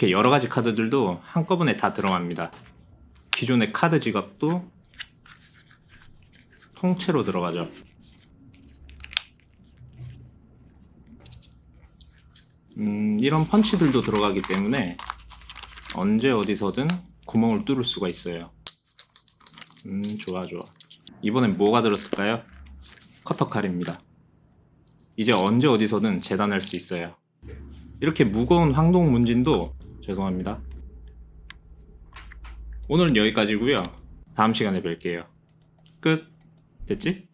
이렇게 여러 가지 카드들도 한꺼번에 다 들어갑니다. 기존의 카드 지갑도 통째로 들어가죠. 음, 이런 펀치들도 들어가기 때문에 언제 어디서든 구멍을 뚫을 수가 있어요. 음, 좋아, 좋아. 이번엔 뭐가 들었을까요? 커터칼입니다. 이제 언제 어디서든 재단할 수 있어요. 이렇게 무거운 황동 문진도 죄송합니다. 오늘은 여기까지고요. 다음 시간에 뵐게요. 끝. 됐지?